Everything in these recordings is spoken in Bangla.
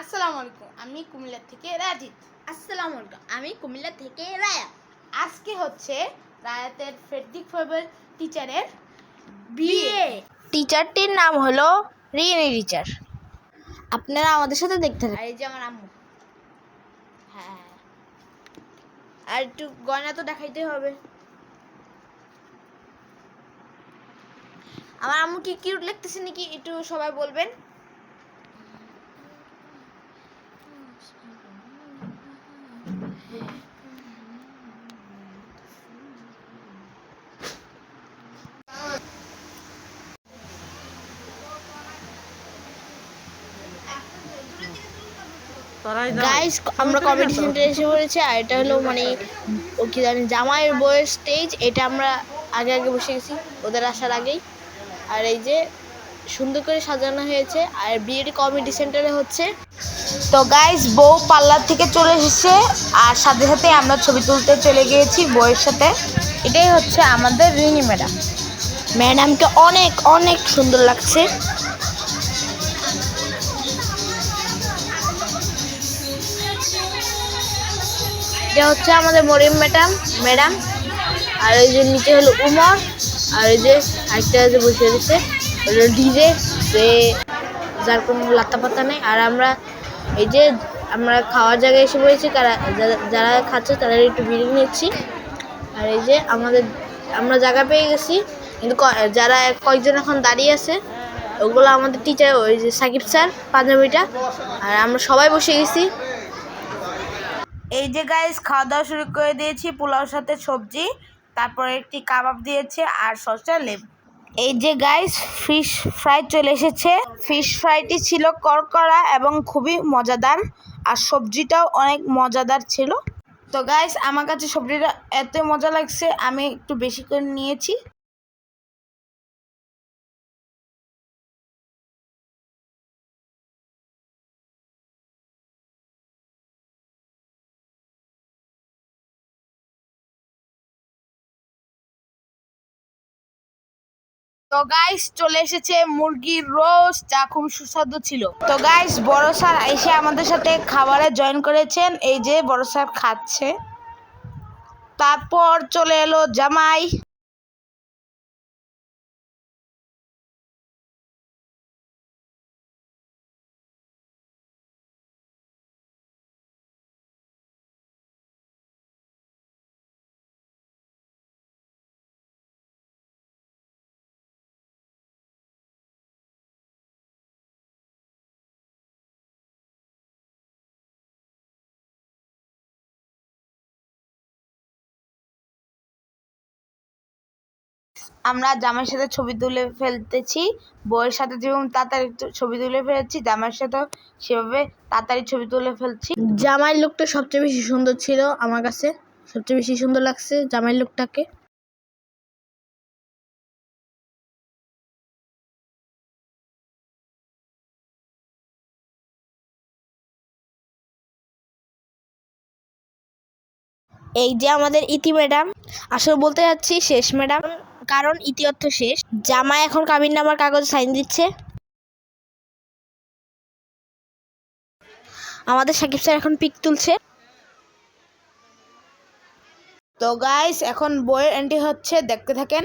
আসসালামু আলাইকুম আমি কুমিল্লা থেকে রাজিত। আসসালামু আলাইকুম আমি কুমিল্লা থেকে রায়া। আজকে হচ্ছে রায়াতের ফেরদিক ফাইবার টিচারের বিয়ে। টিচারটির নাম হলো রিয়েনি টিচার আপনারা আমাদের সাথে দেখতে থাকুন এই যে আমার আম্মু। হ্যাঁ। আর একটু গয়না তো দেখাইতে হবে। আমার আম্মু কি কিউট লাগতেছে নাকি একটু সবাই বলবেন? গাইস আমরা কমেডি সেন্টারে এসে পড়েছি আর এটা হলো মানে ও কি জানি জামাইয়ের বইয়ের স্টেজ এটা আমরা আগে আগে বসে গেছি ওদের আসার আগেই। আর এই যে সুন্দর করে সাজানো হয়েছে আর বিয়েটি কমেডি সেন্টারে হচ্ছে। তো গাইস বউ পার্লার থেকে চলে এসেছে আর সাথে সাথে আমরা ছবি তুলতে চলে গিয়েছি বউয়ের সাথে। এটাই হচ্ছে আমাদের রিনি ম্যাডাম। ম্যাডামকে অনেক অনেক সুন্দর লাগছে। এটা হচ্ছে আমাদের মরিম ম্যাডাম ম্যাডাম। আর ওই যে নিচে হলো উমর, আর এই যে আরেকটা যে বসে হলো ডিজে, যে যার কোনো লাত্তা পাত্তা নেই। আর আমরা এই যে আমরা খাওয়ার জায়গায় এসে পড়েছি, কারা যারা- খাচ্ছে তাদের একটু বিরিয়ানি নিচ্ছি। আর এই যে আমাদের আমরা জায়গা পেয়ে গেছি। কিন্তু যারা কয়েকজন এখন দাঁড়িয়ে আছে, ওগুলো আমাদের টিচার ওই যে সাকিব স্যার, পাঞ্জাবিটা। আর আমরা সবাই বসে গেছি। এই যে গাইস খাওয়া দাওয়া শুরু করে দিয়েছি, পোলাওর সাথে সবজি, তারপরে একটি কাবাব দিয়েছে আর সসটা লেবু। এই যে গাইস ফিশ ফ্রাই চলে এসেছে। ফিশ ফ্রাইটি ছিল করকরা এবং খুবই মজাদার, আর সবজিটাও অনেক মজাদার ছিল। তো গাইস আমার কাছে সবজিটা এত মজা লাগছে, আমি একটু বেশি করে নিয়েছি। তো গাইস চলে এসেছে মুরগির রোজ যা খুব সুস্বাদু ছিল। তো গাইস বড় স্যার এসে আমাদের সাথে খাবারে জয়েন করেছেন। এই যে বড় স্যার খাচ্ছে। তারপর চলে এলো জামাই। আমরা জামাইয়ের সাথে ছবি তুলে ফেলতেছি বউয়ের সাথে যেরকম তাড়াতাড়ি ছবি তুলে ফেলেছি জামাইয়ের সাথেও সেভাবে তাড়াতাড়ি ছবি তুলে ফেলছি। জামাইয়ের লুকটা সবচেয়ে বেশি সুন্দর ছিল আমার কাছে সবচেয়ে বেশি সুন্দর লাগছে জামাইয়ের লুকটাকে। এই যে আমাদের ইতি ম্যাডাম আসলে বলতে যাচ্ছি শেষ ম্যাডাম। কারণ ইতি অর্থ শেষ। জামাই এখন কাবিন নামার কাগজ সাইন দিচ্ছে। আমাদের সাকিব স্যার এখন পিক তুলছে। তো গাইস এখন বইয়ের এন্ট্রি হচ্ছে দেখতে থাকেন।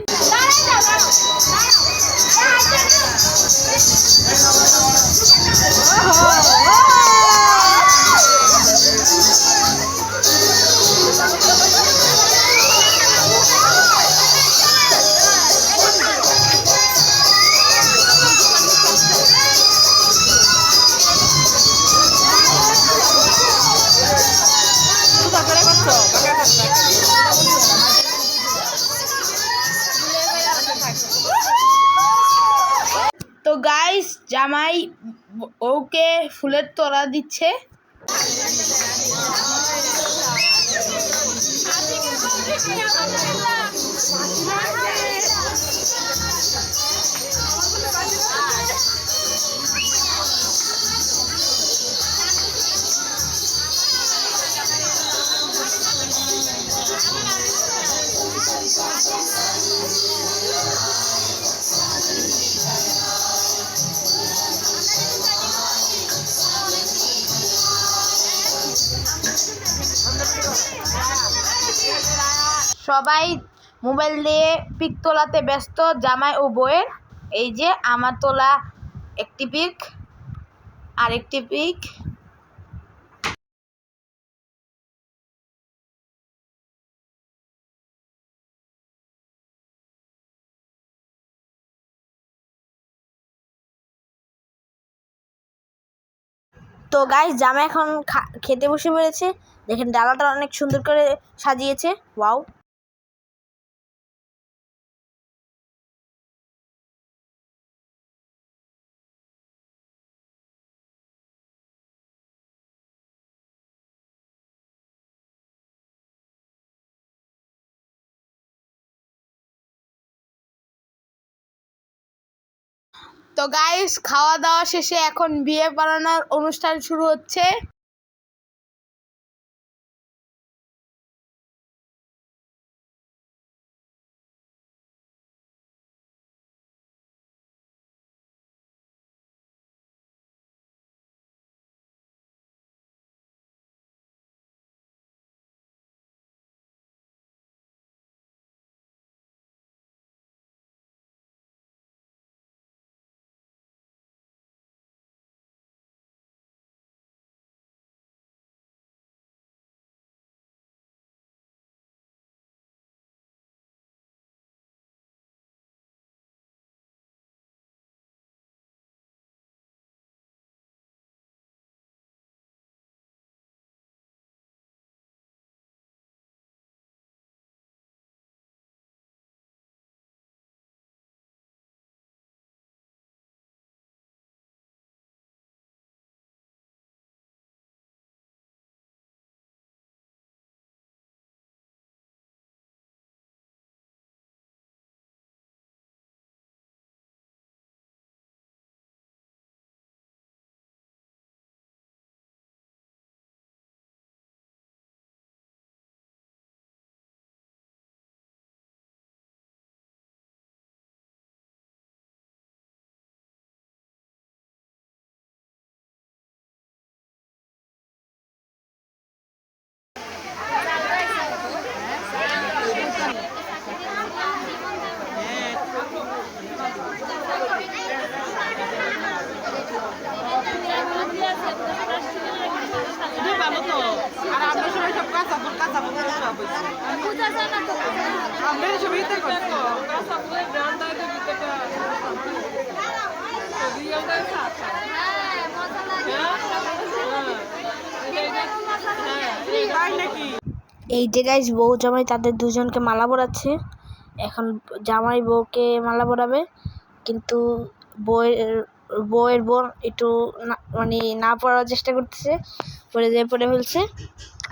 জামাই ওকে ফুলের তোরা দিচ্ছে। সবাই মোবাইল দিয়ে পিক তোলাতে ব্যস্ত, জামাই ও বউয়ের। এই যে আমার তোলা একটি পিক, আরেকটি পিক। তো গাইস জামা এখন খেতে বসে পড়েছে। দেখেন, ডালাটা অনেক সুন্দর করে সাজিয়েছে। ওয়াও তো গাইস খাওয়া দাওয়া শেষে এখন বিয়ে পড়ানোর অনুষ্ঠান শুরু হচ্ছে। তো। আর সবাই সব কাঁচা ফুল কাঁচা ফুল এই যে গাইস বউ জামাই তাদের দুজনকে মালা পরাচ্ছে। এখন জামাই বউকে মালা পরাবে, কিন্তু বউয়ের বউয়ের বোন একটু মানে না পড়ার চেষ্টা করতেছে। পরে যেয়ে, পড়ে ফেলছে।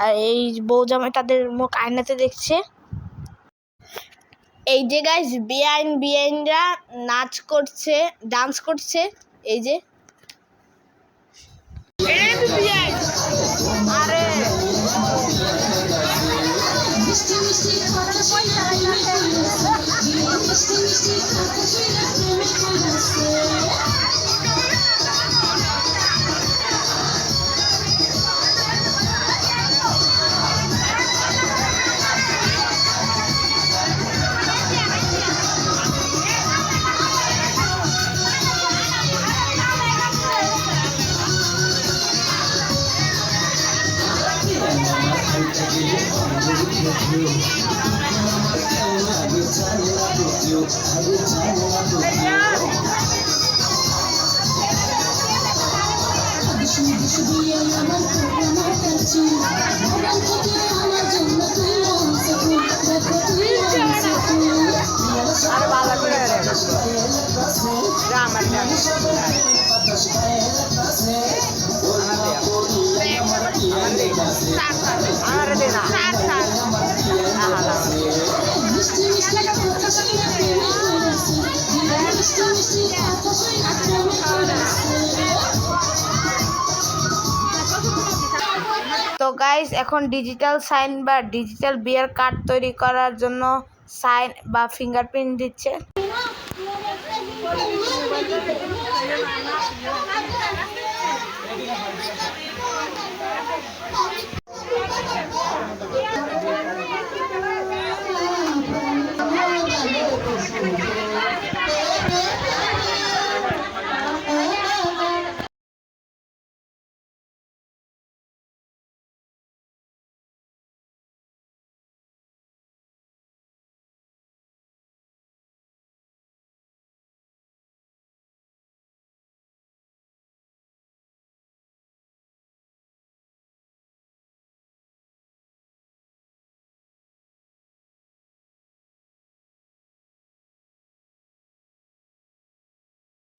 আর এই বউ জামাই তাদের মুখ আয়নাতে দেখছে। এই যে গাইস বিআইন বিআইনরা নাচ করছে ডান্স করছে, এই যে। মিষ্টি আরে ভালো করে আমার আমার গাইস এখন ডিজিটাল সাইন বা ডিজিটাল বিয়ার কার্ড তৈরি করার জন্য সাইন বা ফিঙ্গারপ্রিন্ট দিচ্ছে।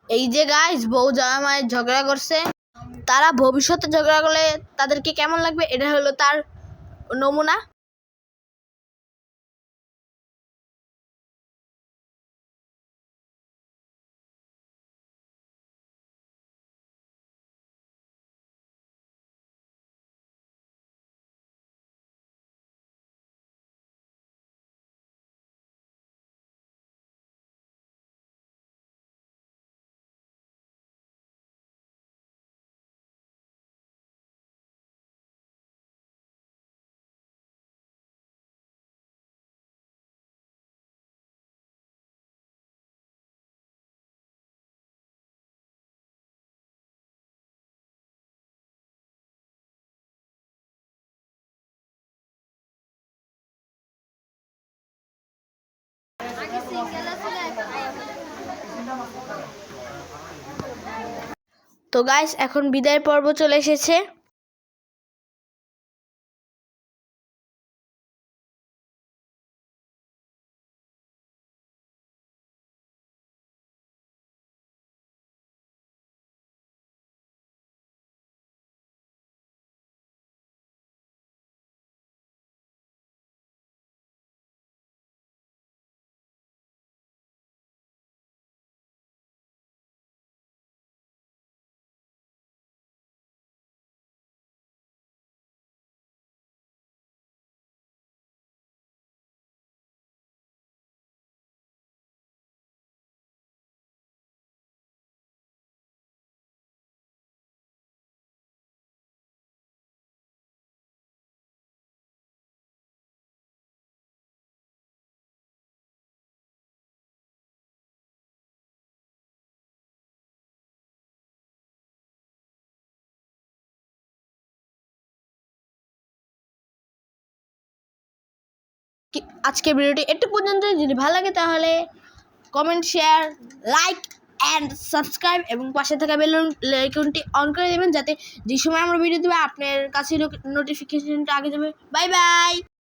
এই যে গাইস বউ জামা মায়ের ঝগড়া করছে। তারা ভবিষ্যতে ঝগড়া করলে তাদেরকে কেমন লাগবে? এটা হলো তার নমুনা। তো গাইস এখন বিদায় পর্ব চলে এসেছে। কি- আজকের ভিডিওটি একটু পর্যন্ত। যদি ভালো লাগে তাহলে comment share like and subscribe এবং পাশে থাকা বেল আইকনটি অন করে দেবেন যাতে যে সময় আমরা ভিডিও দেবো আপনার কাছে নোটিফিকেশনটা আগে যাবে। Bye bye